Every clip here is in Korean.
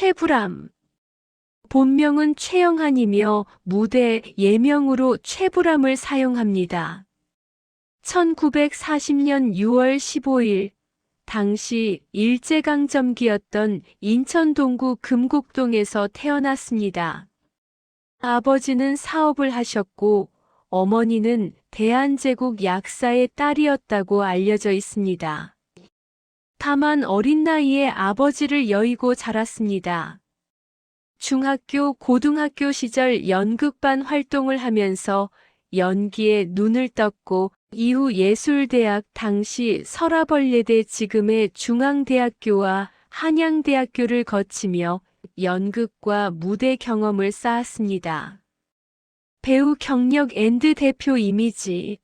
최불암. 본명은 최영한이며 무대 예명으로 최불암을 사용합니다. 1940년 6월 15일 당시 일제강점기였던 인천 동구 금곡동에서 태어났습니다. 아버지는 사업을 하셨고 어머니는 대한제국 약사의 딸이었다고 알려져 있습니다. 다만 어린 나이에 아버지를 여의고 자랐습니다. 중학교, 고등학교 시절 연극반 활동을 하면서 연기에 눈을 떴고 이후 예술대학 당시 서라벌레대 지금의 중앙대학교와 한양대학교를 거치며 연극과 무대 경험을 쌓았습니다. 배우 경력 앤드 대표 이미지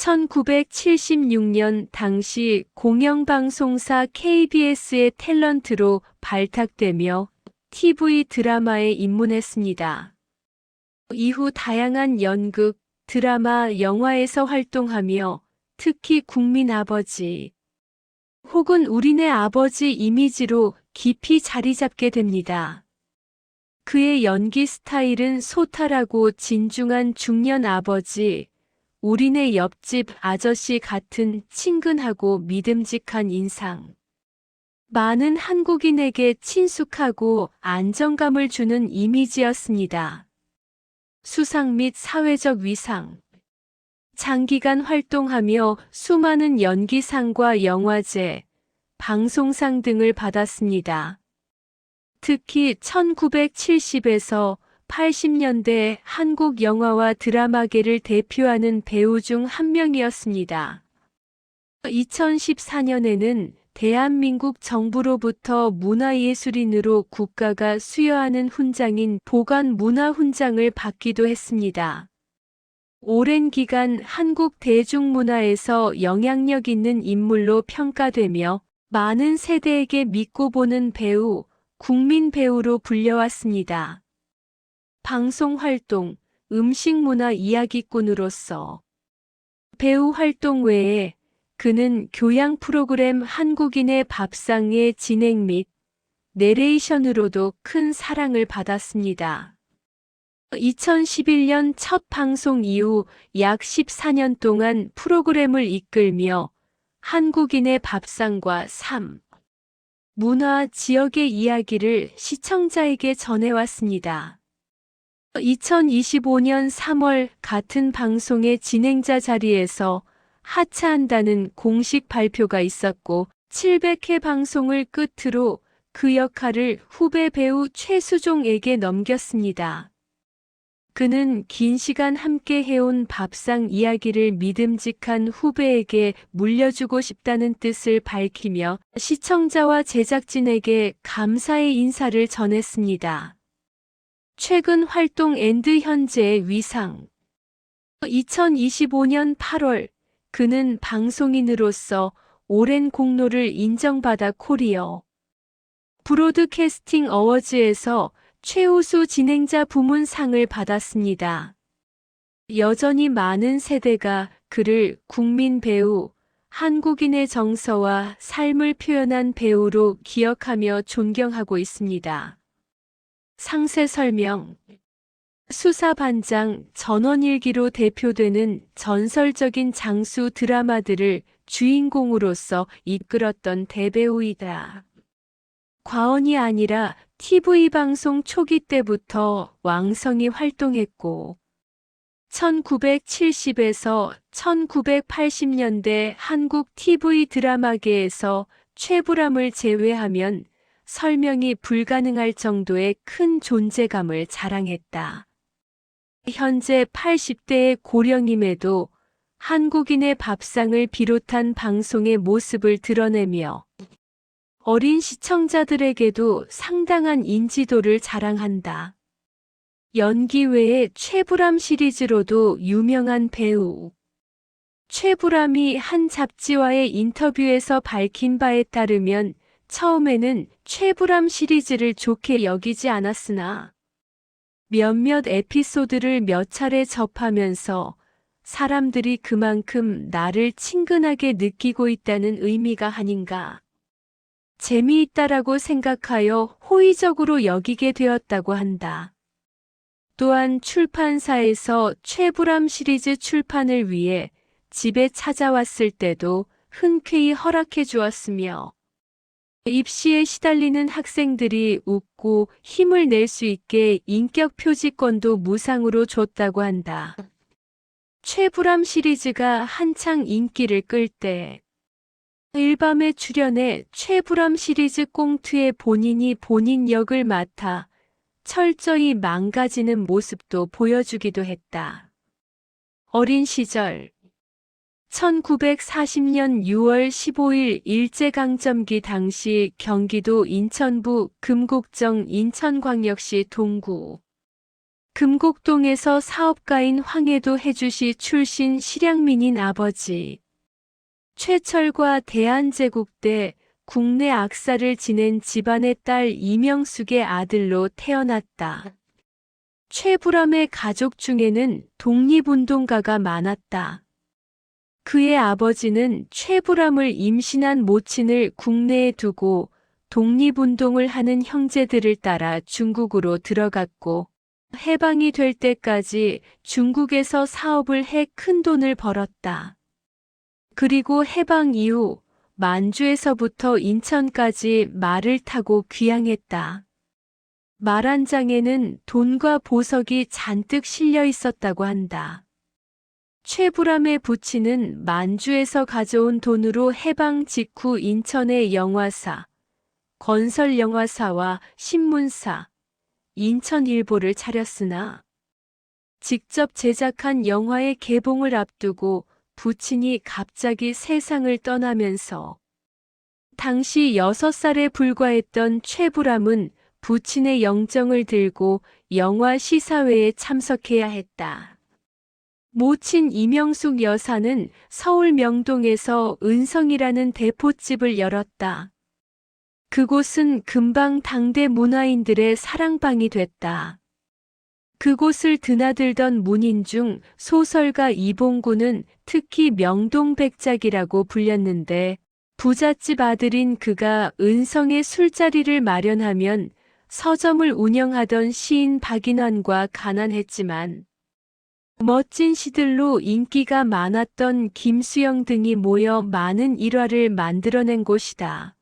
1976년 당시 공영방송사 KBS의 탤런트로 발탁되며 TV 드라마에 입문했습니다. 이후 다양한 연극, 드라마, 영화에서 활동하며 특히 국민 아버지 혹은 우리네 아버지 이미지로 깊이 자리 잡게 됩니다. 그의 연기 스타일은 소탈하고 진중한 중년 아버지, 우리네 옆집 아저씨 같은 친근하고 믿음직한 인상. 많은 한국인에게 친숙하고 안정감을 주는 이미지였습니다. 수상 및 사회적 위상. 장기간 활동하며 수많은 연기상과 영화제, 방송상 등을 받았습니다. 특히 1970에서 80년대 한국 영화와 드라마계를 대표하는 배우 중 한 명이었습니다. 2014년에는 대한민국 정부로부터 문화예술인으로 국가가 수여하는 훈장인 보관문화훈장을 받기도 했습니다. 오랜 기간 한국 대중문화에서 영향력 있는 인물로 평가되며 많은 세대에게 믿고 보는 배우, 국민 배우로 불려왔습니다. 방송 활동, 음식 문화 이야기꾼으로서 배우 활동 외에 그는 교양 프로그램 한국인의 밥상의 진행 및 내레이션으로도 큰 사랑을 받았습니다. 2011년 첫 방송 이후 약 14년 동안 프로그램을 이끌며 한국인의 밥상과 삶, 문화 지역의 이야기를 시청자에게 전해왔습니다. 2025년 3월 같은 방송의 진행자 자리에서 하차한다는 공식 발표가 있었고 700회 방송을 끝으로 그 역할을 후배 배우 최수종에게 넘겼습니다. 그는 긴 시간 함께 해온 밥상 이야기를 믿음직한 후배에게 물려주고 싶다는 뜻을 밝히며 시청자와 제작진에게 감사의 인사를 전했습니다. 최근 활동 앤드 현재의 위상 2025년 8월 그는 방송인으로서 오랜 공로를 인정받아 코리어 브로드캐스팅 어워즈에서 최우수 진행자 부문상을 받았습니다. 여전히 많은 세대가 그를 국민 배우, 한국인의 정서와 삶을 표현한 배우로 기억하며 존경하고 있습니다. 상세 설명 수사반장 전원일기로 대표되는 전설적인 장수 드라마들을 주인공으로서 이끌었던 대배우이다. 과언이 아니라 TV 방송 초기 때부터 왕성히 활동했고 1970에서 1980년대 한국 TV 드라마계에서 최불암을 제외하면 설명이 불가능할 정도의 큰 존재감을 자랑했다. 현재 80대의 고령임에도 한국인의 밥상을 비롯한 방송의 모습을 드러내며 어린 시청자들에게도 상당한 인지도를 자랑한다. 연기 외에 최불암 시리즈로도 유명한 배우. 최불암이 한 잡지와의 인터뷰에서 밝힌 바에 따르면 처음에는 최불암 시리즈를 좋게 여기지 않았으나 몇몇 에피소드를 몇 차례 접하면서 사람들이 그만큼 나를 친근하게 느끼고 있다는 의미가 아닌가. 재미있다라고 생각하여 호의적으로 여기게 되었다고 한다. 또한 출판사에서 최불암 시리즈 출판을 위해 집에 찾아왔을 때도 흔쾌히 허락해 주었으며 입시에 시달리는 학생들이 웃고 힘을 낼 수 있게 인격 표지권도 무상으로 줬다고 한다. 최불암 시리즈가 한창 인기를 끌 때 일밤에 출연해 최불암 시리즈 꽁트에 본인이 본인 역을 맡아 철저히 망가지는 모습도 보여주기도 했다. 어린 시절 1940년 6월 15일 일제강점기 당시 경기도 인천부 금곡정 인천광역시 동구 금곡동에서 사업가인 황해도 해주시 출신 실향민인 아버지 최철과 대한제국대 국내 악사를 지낸 집안의 딸 이명숙의 아들로 태어났다. 최불암의 가족 중에는 독립운동가가 많았다. 그의 아버지는 최불암을 임신한 모친을 국내에 두고 독립운동을 하는 형제들을 따라 중국으로 들어갔고 해방이 될 때까지 중국에서 사업을 해 큰 돈을 벌었다. 그리고 해방 이후 만주에서부터 인천까지 말을 타고 귀향했다. 말 한 장에는 돈과 보석이 잔뜩 실려 있었다고 한다. 최불암의 부친은 만주에서 가져온 돈으로 해방 직후 인천의 영화사, 건설영화사와 신문사, 인천일보를 차렸으나 직접 제작한 영화의 개봉을 앞두고 부친이 갑자기 세상을 떠나면서 당시 6살에 불과했던 최불암은 부친의 영정을 들고 영화 시사회에 참석해야 했다. 모친 이명숙 여사는 서울 명동에서 은성이라는 대포집을 열었다. 그곳은 금방 당대 문화인들의 사랑방이 됐다. 그곳을 드나들던 문인 중 소설가 이봉구는 특히 명동백작이라고 불렸는데 부잣집 아들인 그가 은성의 술자리를 마련하면 서점을 운영하던 시인 박인환과 가난했지만 멋진 시들로 인기가 많았던 김수영 등이 모여 많은 일화를 만들어낸 곳이다.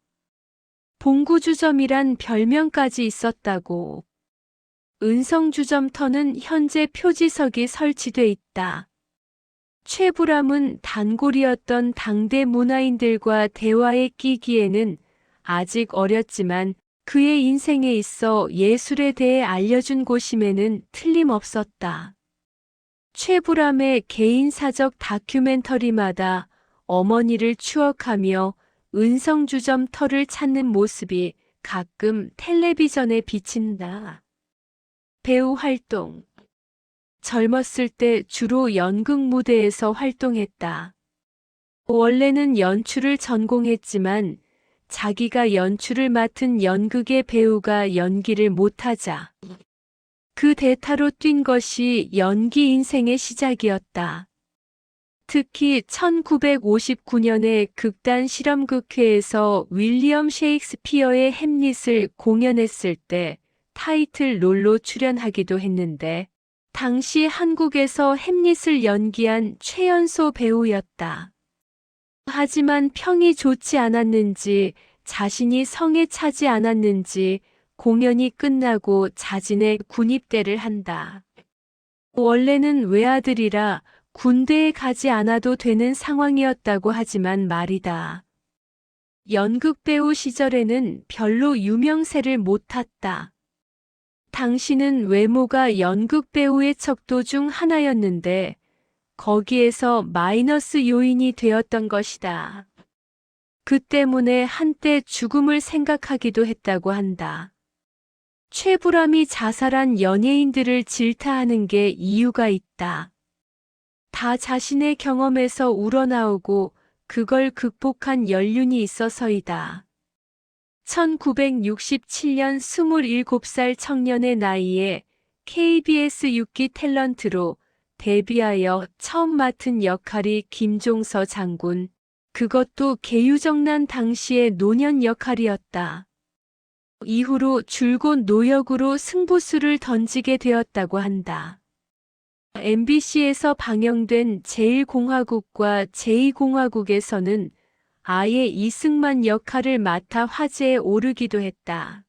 봉구주점이란 별명까지 있었다고. 은성주점터는 현재 표지석이 설치돼 있다. 최불암은 단골이었던 당대 문화인들과 대화에 끼기에는 아직 어렸지만 그의 인생에 있어 예술에 대해 알려준 곳임에는 틀림없었다. 최불암의 개인 사적 다큐멘터리마다 어머니를 추억하며 은성주점 터를 찾는 모습이 가끔 텔레비전에 비친다. 배우 활동 젊었을 때 주로 연극 무대에서 활동했다. 원래는 연출을 전공했지만 자기가 연출을 맡은 연극의 배우가 연기를 못하자 그 대타로 뛴 것이 연기 인생의 시작이었다. 특히 1959년에 극단 실험극회에서 윌리엄 셰익스피어의 햄릿을 공연했을 때 타이틀 롤로 출연하기도 했는데 당시 한국에서 햄릿을 연기한 최연소 배우였다. 하지만 평이 좋지 않았는지 자신이 성에 차지 않았는지 공연이 끝나고 자진의 군입대를 한다. 원래는 외아들이라 군대에 가지 않아도 되는 상황이었다고 하지만 말이다. 연극 배우 시절에는 별로 유명세를 못 탔다. 당신은 외모가 연극 배우의 척도 중 하나였는데 거기에서 마이너스 요인이 되었던 것이다. 그 때문에 한때 죽음을 생각하기도 했다고 한다. 최불암이 자살한 연예인들을 질타하는 게 이유가 있다. 다 자신의 경험에서 우러나오고 그걸 극복한 연륜이 있어서이다. 1967년 27살 청년의 나이에 KBS 6기 탤런트로 데뷔하여 처음 맡은 역할이 김종서 장군, 그것도 개유정난 당시의 노년 역할이었다. 이후로 줄곧 노역으로 승부수를 던지게 되었다고 한다. MBC에서 방영된 제1공화국과 제2공화국에서는 아예 이승만 역할을 맡아 화제에 오르기도 했다.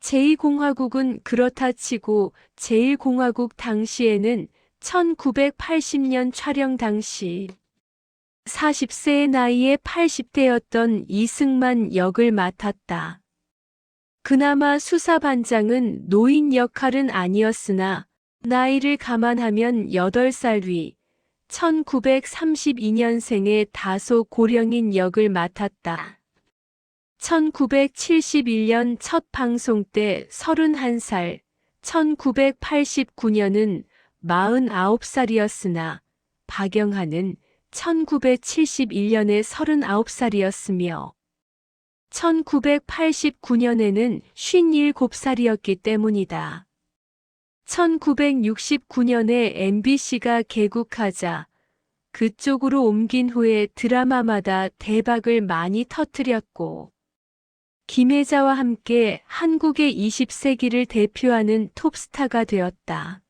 제2공화국은 그렇다 치고 제1공화국 당시에는 1980년 촬영 당시 40세의 나이에 80대였던 이승만 역을 맡았다. 그나마 수사반장은 노인 역할은 아니었으나 나이를 감안하면 8살 위 1932년생의 다소 고령인 역을 맡았다. 1971년 첫 방송 때 31살, 1989년은 49살이었으나 박영하는 1971년에 39살이었으며 1989년에는 57살이었기 때문이다. 1969년에 MBC가 개국하자 그쪽으로 옮긴 후에 드라마마다 대박을 많이 터뜨렸고 김혜자와 함께 한국의 20세기를 대표하는 톱스타가 되었다.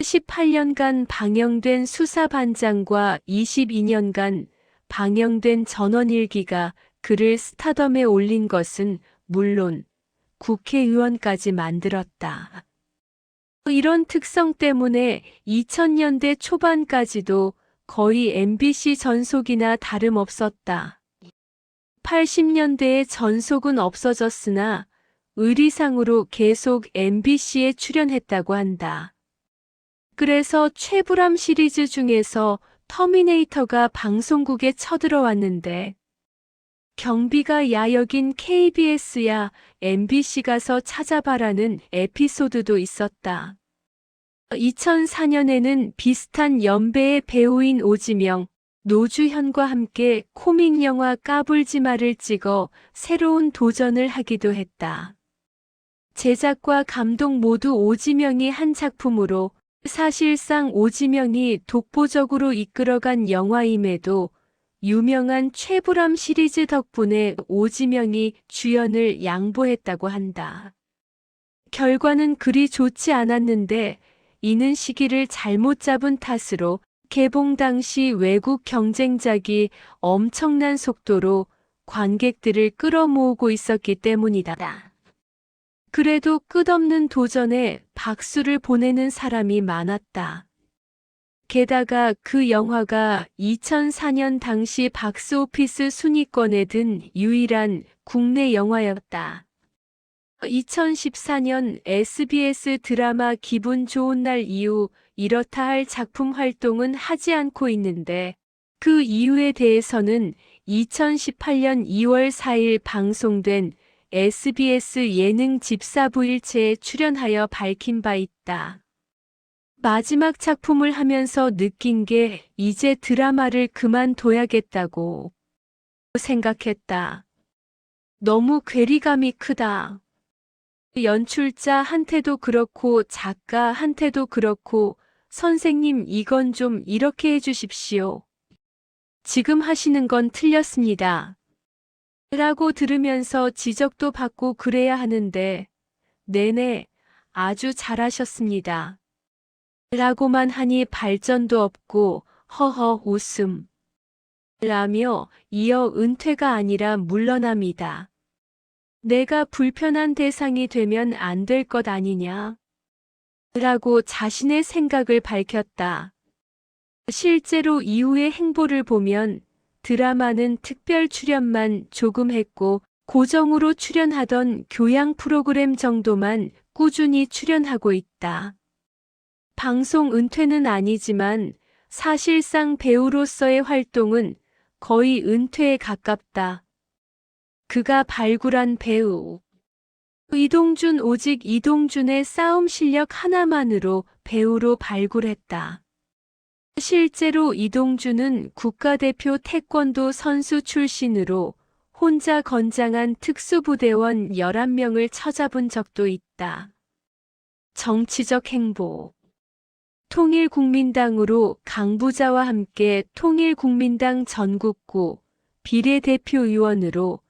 18년간 방영된 수사반장과 22년간 방영된 전원일기가 그를 스타덤에 올린 것은 물론 국회의원까지 만들었다. 이런 특성 때문에 2000년대 초반까지도 거의 MBC 전속이나 다름없었다. 80년대에 전속은 없어졌으나 의리상으로 계속 MBC에 출연했다고 한다. 그래서 최불암 시리즈 중에서 터미네이터가 방송국에 쳐들어왔는데 경비가 야역인 KBS야 MBC 가서 찾아봐라는 에피소드도 있었다. 2004년에는 비슷한 연배의 배우인 오지명, 노주현과 함께 코믹 영화 까불지마를 찍어 새로운 도전을 하기도 했다. 제작과 감독 모두 오지명이 한 작품으로 사실상 오지명이 독보적으로 이끌어간 영화임에도 유명한 최불암 시리즈 덕분에 오지명이 주연을 양보했다고 한다. 결과는 그리 좋지 않았는데 이는 시기를 잘못 잡은 탓으로 개봉 당시 외국 경쟁작이 엄청난 속도로 관객들을 끌어모으고 있었기 때문이다. 그래도 끝없는 도전에 박수를 보내는 사람이 많았다. 게다가 그 영화가 2004년 당시 박스오피스 순위권에 든 유일한 국내 영화였다. 2014년 SBS 드라마 기분 좋은 날 이후 이렇다 할 작품 활동은 하지 않고 있는데 그 이유에 대해서는 2018년 2월 4일 방송된 SBS 예능 집사부일체에 출연하여 밝힌 바 있다. 마지막 작품을 하면서 느낀 게 이제 드라마를 그만둬야겠다고 생각했다. 너무 괴리감이 크다. 연출자한테도 그렇고 작가한테도 그렇고 선생님 이건 좀 이렇게 해주십시오. 지금 하시는 건 틀렸습니다. 라고 들으면서 지적도 받고 그래야 하는데, 네네, 아주 잘하셨습니다. 라고만 하니 발전도 없고, 허허 웃음. 라며 이어 은퇴가 아니라 물러납니다. 내가 불편한 대상이 되면 안 될 것 아니냐? 라고 자신의 생각을 밝혔다. 실제로 이후의 행보를 보면 드라마는 특별 출연만 조금 했고 고정으로 출연하던 교양 프로그램 정도만 꾸준히 출연하고 있다. 방송 은퇴는 아니지만 사실상 배우로서의 활동은 거의 은퇴에 가깝다. 그가 발굴한 배우. 이동준 오직 이동준의 싸움 실력 하나만으로 배우로 발굴했다. 실제로 이동준은 국가대표 태권도 선수 출신으로 혼자 건장한 특수부대원 11명을 쳐잡은 적도 있다. 정치적 행보. 통일국민당으로 강부자와 함께 통일국민당 전국구 비례대표의원으로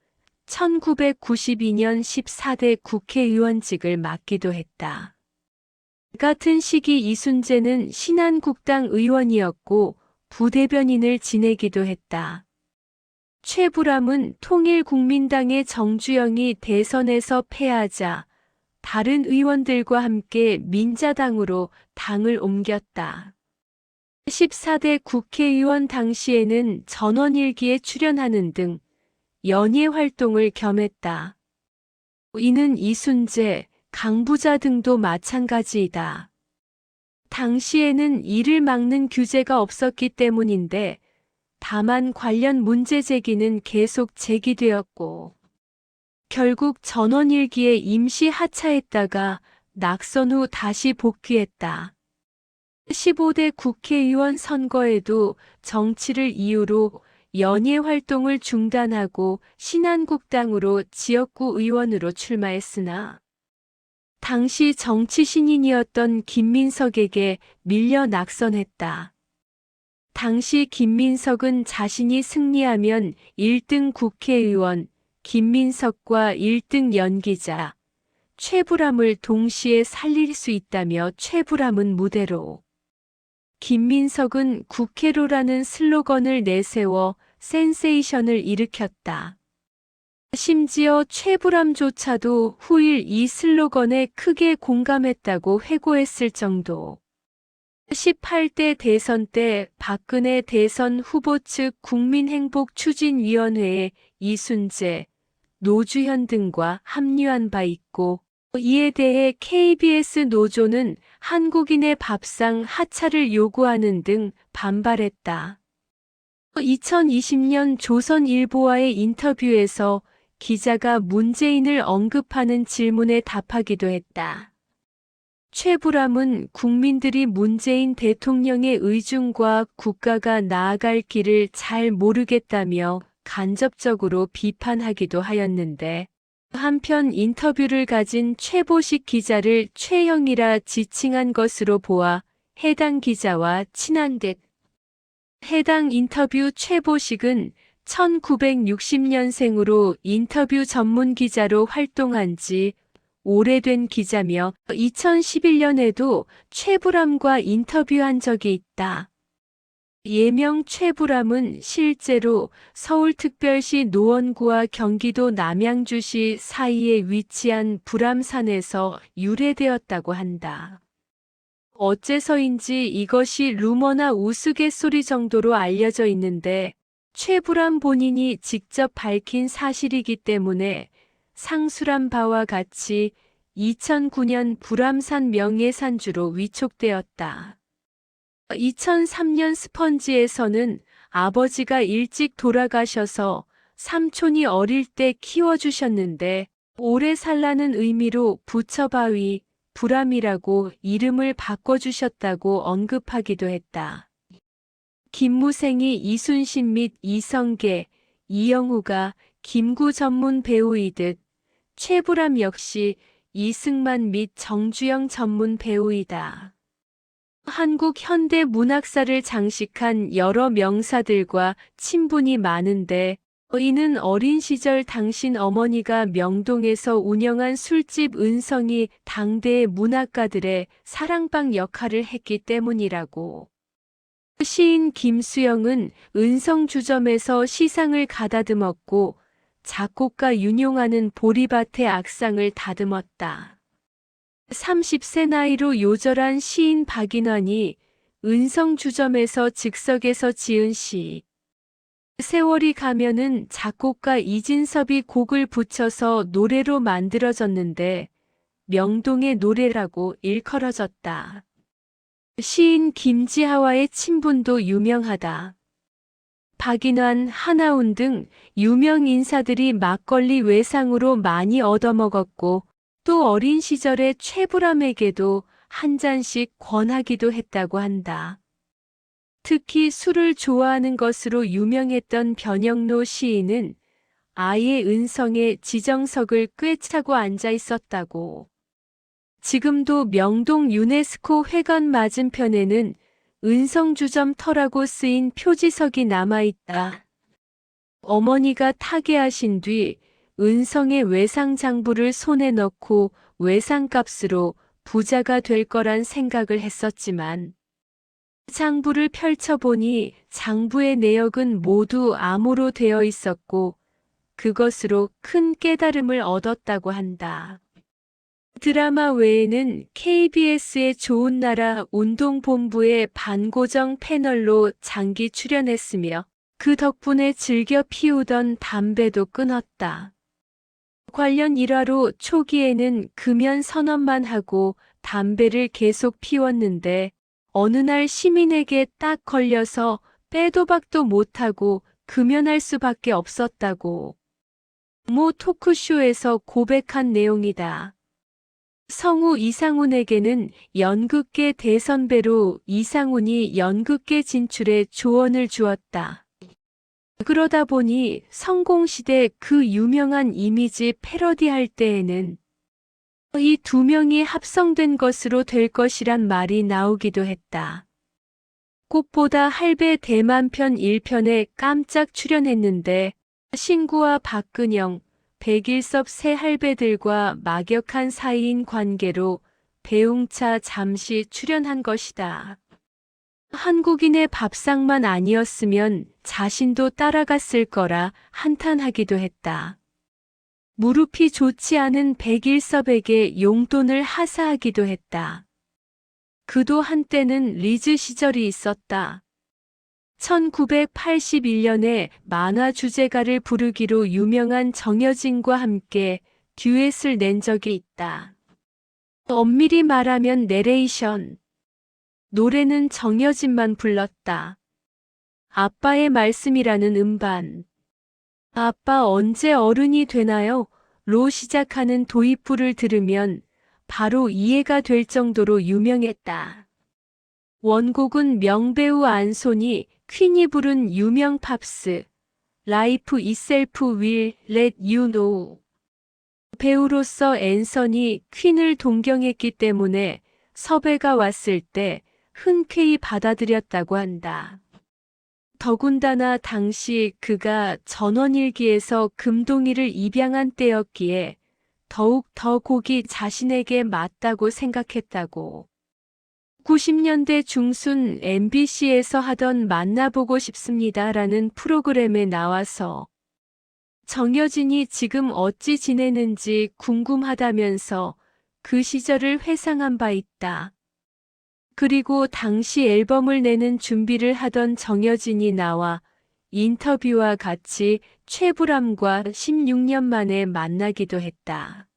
1992년 14대 국회의원직을 맡기도 했다. 같은 시기 이순재는 신한국당 의원이었고 부대변인을 지내기도 했다. 최불암은 통일국민당의 정주영이 대선에서 패하자 다른 의원들과 함께 민자당으로 당을 옮겼다. 14대 국회의원 당시에는 전원일기에 출연하는 등 연예 활동을 겸했다. 이는 이순재, 강부자 등도 마찬가지이다. 당시에는 이를 막는 규제가 없었기 때문인데 다만 관련 문제 제기는 계속 제기되었고 결국 전원일기에 임시 하차했다가 낙선 후 다시 복귀했다. 15대 국회의원 선거에도 정치를 이유로 연예 활동을 중단하고 신한국당으로 지역구 의원으로 출마했으나 당시 정치 신인이었던 김민석에게 밀려 낙선했다. 당시 김민석은 자신이 승리하면 1등 국회의원, 김민석과 1등 연기자, 최불암을 동시에 살릴 수 있다며 최불암은 무대로 김민석은 국회로라는 슬로건을 내세워 센세이션을 일으켰다. 심지어 최불암조차도 후일 이 슬로건에 크게 공감했다고 회고했을 정도. 18대 대선 때 박근혜 대선 후보 측 국민행복추진위원회에 이순재, 노주현 등과 합류한 바 있고 이에 대해 KBS 노조는 한국인의 밥상 하차를 요구하는 등 반발했다. 2020년 조선일보와의 인터뷰에서 기자가 문재인을 언급하는 질문에 답하기도 했다. 최불암은 국민들이 문재인 대통령의 의중과 국가가 나아갈 길을 잘 모르겠다며 간접적으로 비판하기도 하였는데 한편 인터뷰를 가진 최보식 기자를 최형이라 지칭한 것으로 보아 해당 기자와 친한 듯 해당 인터뷰 최보식은 1960년생으로 인터뷰 전문 기자로 활동한 지 오래된 기자며 2011년에도 최불암과 인터뷰한 적이 있다. 예명 최불암은 실제로 서울특별시 노원구와 경기도 남양주시 사이에 위치한 불암산에서 유래되었다고 한다. 어째서인지 이것이 루머나 우스갯소리 정도로 알려져 있는데 최불암 본인이 직접 밝힌 사실이기 때문에 상술한 바와 같이 2009년 불암산 명예산주로 위촉되었다. 2003년 스펀지에서는 아버지가 일찍 돌아가셔서 삼촌이 어릴 때 키워주셨는데 오래 살라는 의미로 부처바위, 불암이라고 이름을 바꿔주셨다고 언급하기도 했다. 김무생이 이순신 및 이성계, 이영우가 김구 전문 배우이듯 최불암 역시 이승만 및 정주영 전문 배우이다. 한국 현대 문학사를 장식한 여러 명사들과 친분이 많은데 이는 어린 시절 당신 어머니가 명동에서 운영한 술집 은성이 당대의 문학가들의 사랑방 역할을 했기 때문이라고. 시인 김수영은 은성 주점에서 시상을 가다듬었고 작곡가 윤용하는 보리밭의 악상을 다듬었다. 30세 나이로 요절한 시인 박인환이 은성주점에서 즉석에서 지은 시. 세월이 가면은 작곡가 이진섭이 곡을 붙여서 노래로 만들어졌는데 명동의 노래라고 일컬어졌다. 시인 김지하와의 친분도 유명하다. 박인환, 하나운 등 유명 인사들이 막걸리 외상으로 많이 얻어먹었고 또 어린 시절에 최불암에게도 한 잔씩 권하기도 했다고 한다. 특히 술을 좋아하는 것으로 유명했던 변영로 시인은 아예 은성의 지정석을 꿰차고 앉아 있었다고. 지금도 명동 유네스코 회관 맞은편에는 은성주점 터라고 쓰인 표지석이 남아있다. 어머니가 타계하신 뒤 은성의 외상 장부를 손에 넣고 외상값으로 부자가 될 거란 생각을 했었지만 장부를 펼쳐보니 장부의 내역은 모두 암호로 되어 있었고 그것으로 큰 깨달음을 얻었다고 한다. 드라마 외에는 KBS의 좋은 나라 운동본부의 반고정 패널로 장기 출연했으며 그 덕분에 즐겨 피우던 담배도 끊었다. 관련 일화로 초기에는 금연 선언만 하고 담배를 계속 피웠는데 어느 날 시민에게 딱 걸려서 빼도 박도 못하고 금연할 수밖에 없었다고. 모 토크쇼에서 고백한 내용이다. 성우 이상훈에게는 연극계 대선배로 이상훈이 연극계 진출에 조언을 주었다. 그러다 보니 성공시대 그 유명한 이미지 패러디할 때에는 이 두 명이 합성된 것으로 될 것이란 말이 나오기도 했다. 꽃보다 할배 대만편 1편에 깜짝 출연했는데 신구와 박근영, 백일섭 세 할배들과 막역한 사이인 관계로 배웅차 잠시 출연한 것이다. 한국인의 밥상만 아니었으면 자신도 따라갔을 거라 한탄하기도 했다. 무릎이 좋지 않은 백일섭에게 용돈을 하사하기도 했다. 그도 한때는 리즈 시절이 있었다. 1981년에 만화 주제가를 부르기로 유명한 정여진과 함께 듀엣을 낸 적이 있다. 엄밀히 말하면 내레이션. 노래는 정여진만 불렀다. 아빠의 말씀이라는 음반. 아빠 언제 어른이 되나요? 로 시작하는 도입부를 들으면 바로 이해가 될 정도로 유명했다. 원곡은 명배우 안손이 퀸이 부른 유명 팝스 Itself Will Let You Know 배우로서 앤선이 퀸을 동경했기 때문에 섭외가 왔을 때 흔쾌히 받아들였다고 한다. 더군다나 당시 그가 전원일기에서 금동이를 입양한 때였기에 더욱 더 곡이 자신에게 맞다고 생각했다고. 90년대 중순 MBC에서 하던 만나보고 싶습니다라는 프로그램에 나와서 정여진이 지금 어찌 지내는지 궁금하다면서 그 시절을 회상한 바 있다. 그리고 당시 앨범을 내는 준비를 하던 정여진이 나와 인터뷰와 같이 최불암과 16년 만에 만나기도 했다.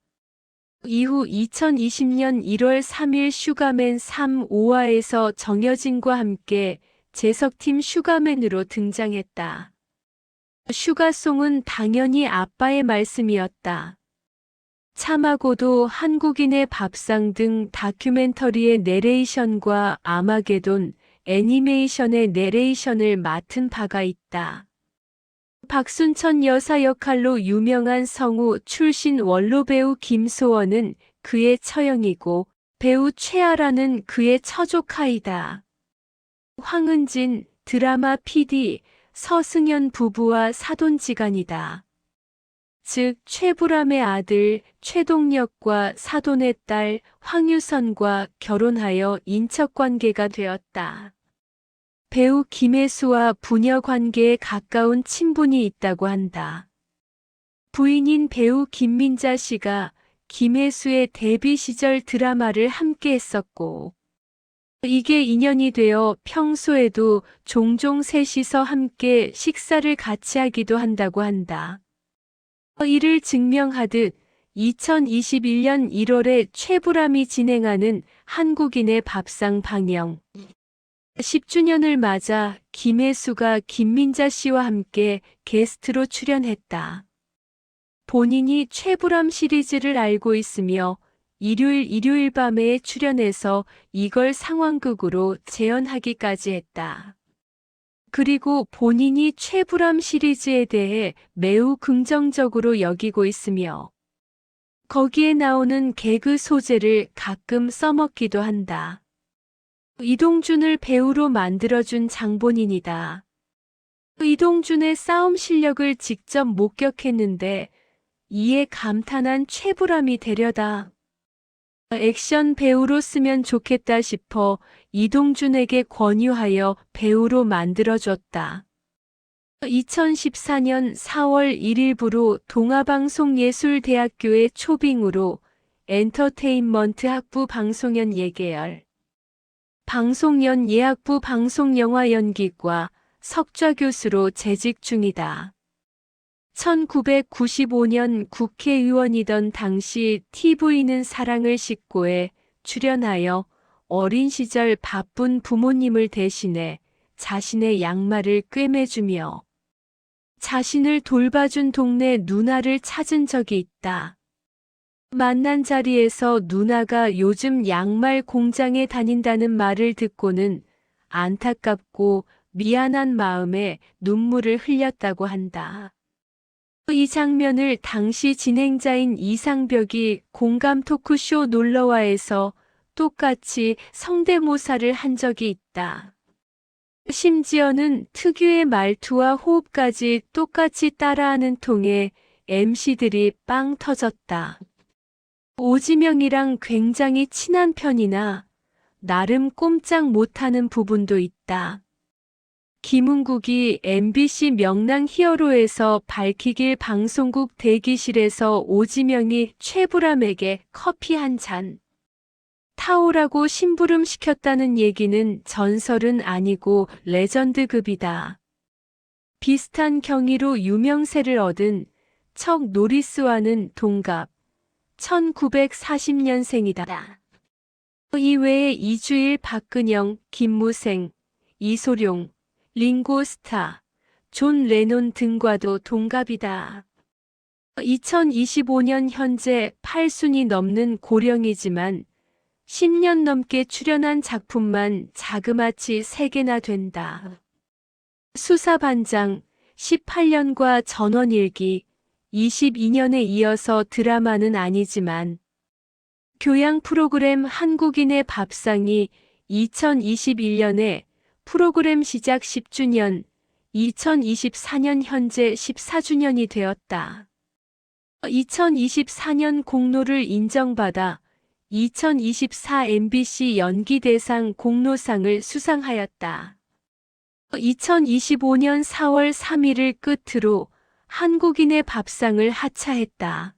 이후 2020년 1월 3일 슈가맨 3, 5화에서 정여진과 함께 재석팀 슈가맨으로 등장했다. 슈가송은 당연히 아빠의 말씀이었다. 참하고도 한국인의 밥상 등 다큐멘터리의 내레이션과 아마게돈, 애니메이션의 내레이션을 맡은 바가 있다. 박순천 여사 역할로 유명한 성우 출신 원로 배우 김소원은 그의 처형이고 배우 최아라는 그의 처조카이다. 황은진 드라마 PD 서승연 부부와 사돈지간이다. 즉 최불암의 아들 최동력과 사돈의 딸 황유선과 결혼하여 인척관계가 되었다. 배우 김혜수와 부녀 관계에 가까운 친분이 있다고 한다. 부인인 배우 김민자 씨가 김혜수의 데뷔 시절 드라마를 함께 했었고, 이게 인연이 되어 평소에도 종종 셋이서 함께 식사를 같이 하기도 한다고 한다. 이를 증명하듯 2021년 1월에 최불암이 진행하는 한국인의 밥상 방영. 10주년을 맞아 김혜수가 김민자 씨와 함께 게스트로 출연했다. 본인이 최불암 시리즈를 알고 있으며 일요일 일요일 밤에 출연해서 이걸 상황극으로 재현하기까지 했다. 그리고 본인이 최불암 시리즈에 대해 매우 긍정적으로 여기고 있으며 거기에 나오는 개그 소재를 가끔 써먹기도 한다. 이동준을 배우로 만들어준 장본인이다. 이동준의 싸움 실력을 직접 목격했는데 이에 감탄한 최불암이 되려다. 액션 배우로 쓰면 좋겠다 싶어 이동준에게 권유하여 배우로 만들어줬다. 2014년 4월 1일부로 동아방송예술대학교의 초빙으로 엔터테인먼트 학부 방송연 예계열, 방송연 예학부 방송영화연기과 석좌 교수로 재직 중이다. 1995년 국회의원이던 당시 TV는 사랑을 싣고에 출연하여 어린 시절 바쁜 부모님을 대신해 자신의 양말을 꿰매주며 자신을 돌봐준 동네 누나를 찾은 적이 있다. 만난 자리에서 누나가 요즘 양말 공장에 다닌다는 말을 듣고는 안타깝고 미안한 마음에 눈물을 흘렸다고 한다. 이 장면을 당시 진행자인 이상벽이 공감 토크쇼 놀러와에서 똑같이 성대모사를 한 적이 있다. 심지어는 특유의 말투와 호흡까지 똑같이 따라하는 통에 MC들이 빵 터졌다. 오지명이랑 굉장히 친한 편이나 나름 꼼짝 못하는 부분도 있다. 김은국이 MBC 명랑 히어로에서 밝히길 방송국 대기실에서 오지명이 최불암에게 커피 한 잔 타오라고 심부름 시켰다는 얘기는 전설은 아니고 레전드급이다. 비슷한 경위로 유명세를 얻은 척 노리스와는 동갑 1940년생이다. 이외에 이주일, 박근영, 김무생, 이소룡, 링고스타, 존 레논 등과도 동갑이다. 2025년 현재 8순이 넘는 고령이지만 10년 넘게 출연한 작품만 자그마치 3개나 된다. 수사반장 18년과 전원일기 22년에 이어서 드라마는 아니지만 교양 프로그램 한국인의 밥상이 2021년에 프로그램 시작 10주년, 2024년 현재 14주년이 되었다. 2024년 공로를 인정받아 2024 MBC 연기대상 공로상을 수상하였다. 2025년 4월 3일을 끝으로 한국인의 밥상을 하차했다.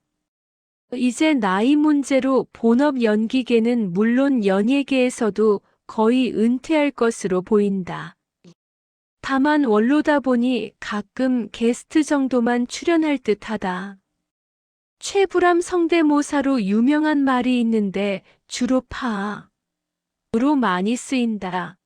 이제 나이 문제로 본업 연기계는 물론 연예계에서도 거의 은퇴할 것으로 보인다. 다만 원로다 보니 가끔 게스트 정도만 출연할 듯 하다. 최불암 성대모사로 유명한 말이 있는데 주로 파 로 많이 쓰인다.